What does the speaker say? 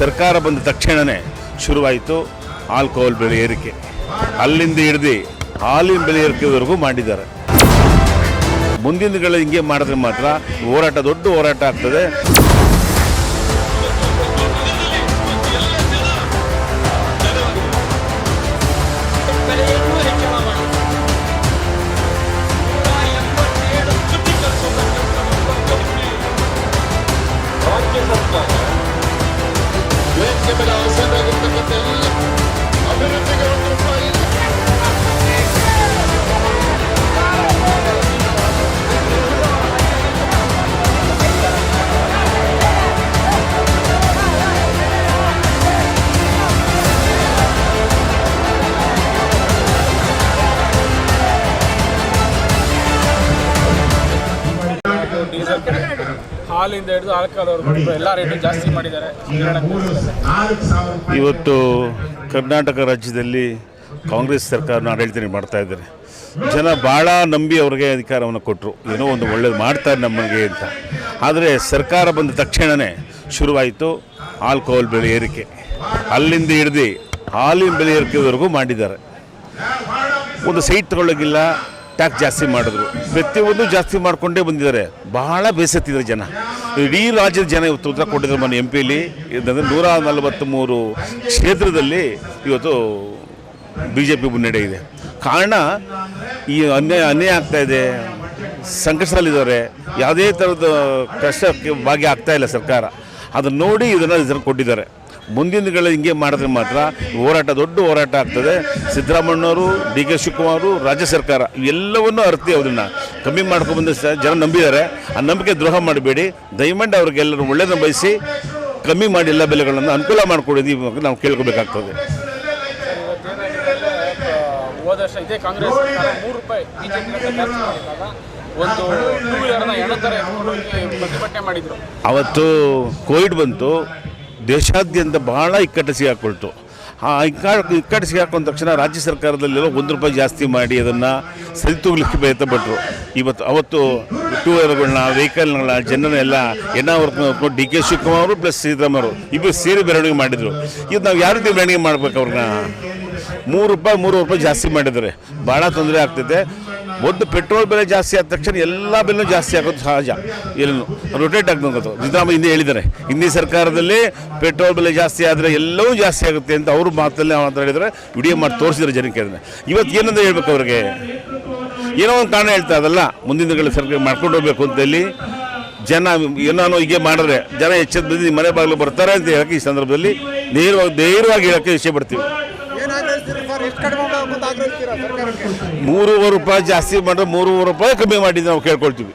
ಸರ್ಕಾರ ಬಂದ ತಕ್ಷಣವೇ ಶುರುವಾಯಿತು ಆಲ್ಕೋಹಾಲ್ ಬೆಲೆ ಏರಿಕೆ. ಅಲ್ಲಿಂದ ಹಿಡಿದು ಹಾಲಿನ ಬೆಲೆ ಏರಿಕೆವರೆಗೂ ಮಾಡಿದ್ದಾರೆ. ಮುಂದಿನ ಹಿಂಗೆ ಮಾಡಿದ್ರೆ ಮಾತ್ರ ಹೋರಾಟ, ದೊಡ್ಡ ಹೋರಾಟ ಆಗ್ತದೆ. பிலாசன ಹಾಲಿಂದ ಹಿಡಿದು ಆಲ್ಕಹಾಲ್ವರೆಗೂ ಎಲ್ಲ ರೇಟು ಜಾಸ್ತಿ ಮಾಡಿದ್ದಾರೆ. ಇವತ್ತು ಕರ್ನಾಟಕ ರಾಜ್ಯದಲ್ಲಿ ಕಾಂಗ್ರೆಸ್ ಸರ್ಕಾರನ ಆಡಳಿತ ಮಾಡ್ತಾ ಇದ್ದಾರೆ. ಜನ ಭಾಳ ನಂಬಿ ಅವ್ರಿಗೆ ಅಧಿಕಾರವನ್ನು ಕೊಟ್ಟರು ಏನೋ ಒಂದು ಒಳ್ಳೇದು ಮಾಡ್ತಾರೆ ನಮಗೆ ಅಂತ. ಆದರೆ ಸರ್ಕಾರ ಬಂದ ತಕ್ಷಣವೇ ಶುರುವಾಯಿತು ಆಲ್ಕೋಹಾಲ್ ಬೆಲೆ ಏರಿಕೆ. ಅಲ್ಲಿಂದ ಹಿಡ್ದು ಹಾಲಿನ ಬೆಲೆ ಏರಿಕೆವರೆಗೂ ಮಾಡಿದ್ದಾರೆ. ಒಂದು ಸೈಟ್ ತಗೊಳ್ಳೋಗಿಲ್ಲ ಟ್ಯಾಕ್ಸ್ ಜಾಸ್ತಿ ಮಾಡಿದ್ರು. ಪ್ರತಿಯೊಂದು ಜಾಸ್ತಿ ಮಾಡಿಕೊಂಡೇ ಬಂದಿದ್ದಾರೆ. ಬಹಳ ಬೇಸತ್ತಿದ್ದಾರೆ ಜನ. ಇಡೀ ರಾಜ್ಯದ ಜನ ಇವತ್ತು ಉತ್ತರ ಕೊಟ್ಟಿದ್ದಾರೆ ಮನೆ ಎಂ ಪಿಲಿ ಇದಂದರೆ ನೂರ ನಲವತ್ತ್ಮೂರು ಕ್ಷೇತ್ರದಲ್ಲಿ ಇವತ್ತು ಬಿ ಜೆ ಪಿ ಮುನ್ನಡೆ ಇದೆ. ಕಾರಣ ಈ ಅನ್ಯಾಯ ಅನ್ಯಾಯ ಆಗ್ತಾ ಇದೆ. ಸಂಕಷ್ಟದಲ್ಲಿದ್ದಾರೆ. ಯಾವುದೇ ಥರದ ಕಷ್ಟಕ್ಕೆ ಭಾಗಿ ಆಗ್ತಾ ಇಲ್ಲ ಸರ್ಕಾರ. ಅದನ್ನು ನೋಡಿ ಇದನ್ನು ಇದನ್ನು ಕೊಟ್ಟಿದ್ದಾರೆ. ಮುಂದಿನ ದಿನಗಳಲ್ಲಿ ಹಿಂಗೆ ಮಾಡಿದ್ರೆ ಮಾತ್ರ ಹೋರಾಟ ದೊಡ್ಡ ಹೋರಾಟ ಆಗ್ತದೆ. ಸಿದ್ದರಾಮಣ್ಣವರು ಡಿ ಕೆ ಶಿವಕುಮಾರ್ ರಾಜ್ಯ ಸರ್ಕಾರ ಎಲ್ಲವನ್ನೂ ಅರ್ತಿ ಅದನ್ನು ಕಮ್ಮಿ ಮಾಡ್ಕೊಂಡು ಬಂದ ಜನ ನಂಬಿದ್ದಾರೆ. ಆ ನಂಬಿಕೆ ದ್ರೋಹ ಮಾಡಬೇಡಿ. ದಯಮಂಡ್ ಅವ್ರಿಗೆಲ್ಲರೂ ಒಳ್ಳೆಯದನ್ನು ಬಯಸಿ ಕಮ್ಮಿ ಮಾಡಿ ಎಲ್ಲ ಬೆಲೆಗಳನ್ನು ಅನುಕೂಲ ಮಾಡಿಕೊಡಿ ನಾವು ಕೇಳ್ಕೊಬೇಕಾಗ್ತದೆ. ಹೋದ ವರ್ಷ ಇದೇ ಕಾಂಗ್ರೆಸ್ ಸರ್ಕಾರ ಮೂರು ರೂಪಾಯಿ ಬಿಜೆಪಿ ಒಂದು ಟೂ ವೀಲರ್ನ ಎಣತರ ಎತ್ಕೊಂಡು ಪ್ರತಿಭಟನೆ ಮಾಡಿದ್ರು. ಅವತ್ತು ಕೋವಿಡ್ ಬಂತು. ದೇಶಾದ್ಯಂತ ಬಹಳ ಇಕ್ಕಟ್ಟು ಸಿಗಾಕೊಳ್ತು. ಆ ಇಕ್ಕಾ ಇಕ್ಕಟ್ಟು ಸಿಗಾಕೊಂಡ ತಕ್ಷಣ ರಾಜ್ಯ ಸರ್ಕಾರದಲ್ಲೆಲ್ಲ ಒಂದು ರೂಪಾಯಿ ಜಾಸ್ತಿ ಮಾಡಿ ಅದನ್ನು ಸರಿತೂಗ್ಲಿಕ್ಕೆ ಪ್ರಯತ್ನ ಪಟ್ಟರು ಇವತ್ತು ಅವತ್ತು ಟೂ ವೀಲರ್ಗಳನ್ನ ವೆಹಿಕಲ್ಗಳನ್ನ ಜನರನ್ನೆಲ್ಲ ಎನ್ನ work D K Shivakumar plus ಸಿದ್ದರಾಮಯ್ಯವರು ಇಬ್ಬರು ಸೇರಿ ಮೆರವಣಿಗೆ ಮಾಡಿದರು. ಇದು ನಾವು ಯಾವ ರೀತಿ ಮೆರವಣಿಗೆ ಮಾಡ್ಬೇಕು ಅವ್ರನ್ನ ಮೂರು ರೂಪಾಯಿ ಮೂರು ರೂಪಾಯಿ ಜಾಸ್ತಿ ಮಾಡಿದ್ದಾರೆ. ಭಾಳ ತೊಂದರೆ ಆಗ್ತೈತೆ. ಒಂದು ಪೆಟ್ರೋಲ್ ಬೆಲೆ ಜಾಸ್ತಿ ಆದ ತಕ್ಷಣ ಎಲ್ಲ ಬೆಲೆನೂ ಜಾಸ್ತಿ ಆಗೋದು ಸಹಜ. ಎಲ್ಲೂ ರೊಟೇಟ್ ಆಗ್ಬೇಕು ಸಿದ್ದರಾಮಯ್ಯ ಹಿಂದೆ ಹೇಳಿದ್ದಾರೆ. ಹಿಂದಿ ಸರ್ಕಾರದಲ್ಲಿ ಪೆಟ್ರೋಲ್ ಬೆಲೆ ಜಾಸ್ತಿ ಆದರೆ ಎಲ್ಲವೂ ಜಾಸ್ತಿ ಆಗುತ್ತೆ ಅಂತ ಅವರು ಮಾತಲ್ಲೇ ಮಾತಾಡಿದರೆ ವಿಡಿಯೋ ಮಾಡಿ ತೋರಿಸಿದ್ರು ಜನಕ್ಕೆ ಅದನ್ನು. ಇವತ್ತು ಏನಂತ ಹೇಳ್ಬೇಕು ಅವ್ರಿಗೆ? ಏನೋ ಒಂದು ಕಾರಣ ಹೇಳ್ತಾ ಅದಲ್ಲ. ಮುಂದಿನ ದಿನಗಳಲ್ಲಿ ಸರ್ಕಾರ ಮಾಡ್ಕೊಂಡು ಹೋಗ್ಬೇಕು ಅಂತ ಹೇಳಿ ಜನ ಏನಾನೋ ಹೀಗೆ ಮಾಡಿದ್ರೆ ಜನ ನಿಮ್ಮ ಮನೆ ಬಾಗಿಲು ಬರ್ತಾರೆ ಅಂತ ಹೇಳಕ್ಕೆ ಈ ಸಂದರ್ಭದಲ್ಲಿ ಧೈರ್ಯವಾಗಿ ಧೈರ್ಯವಾಗಿ ಹೇಳಕ್ಕೆ ಇಷ್ಟ ಪಡ್ತೀವಿ ಮೂರುವರೆ ರೂಪಾಯಿ ಜಾಸ್ತಿ ಮಾಡಿದ್ರೆ ಮೂರುವರೆ ರೂಪಾಯಿ ಕಮ್ಮಿ ಮಾಡಿದ್ದು ನಾವು ಕೇಳ್ಕೊಳ್ತೀವಿ.